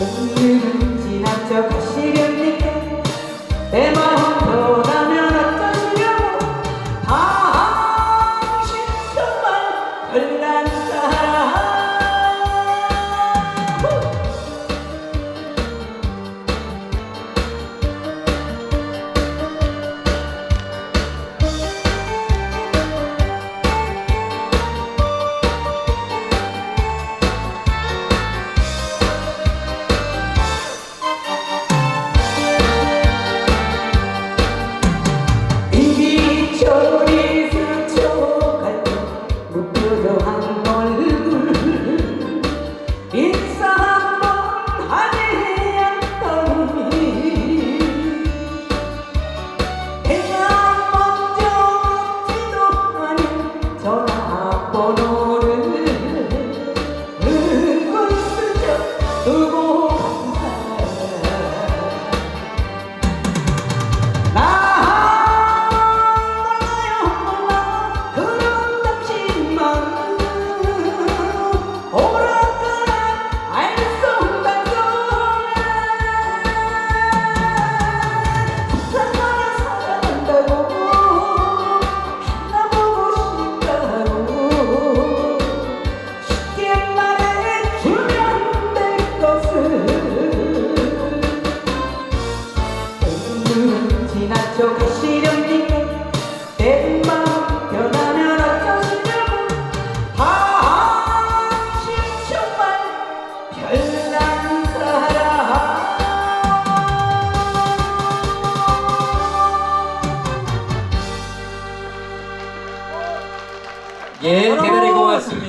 오늘은 지나쳐 가시 저기 시련이고 예, 대단히 고맙습니다.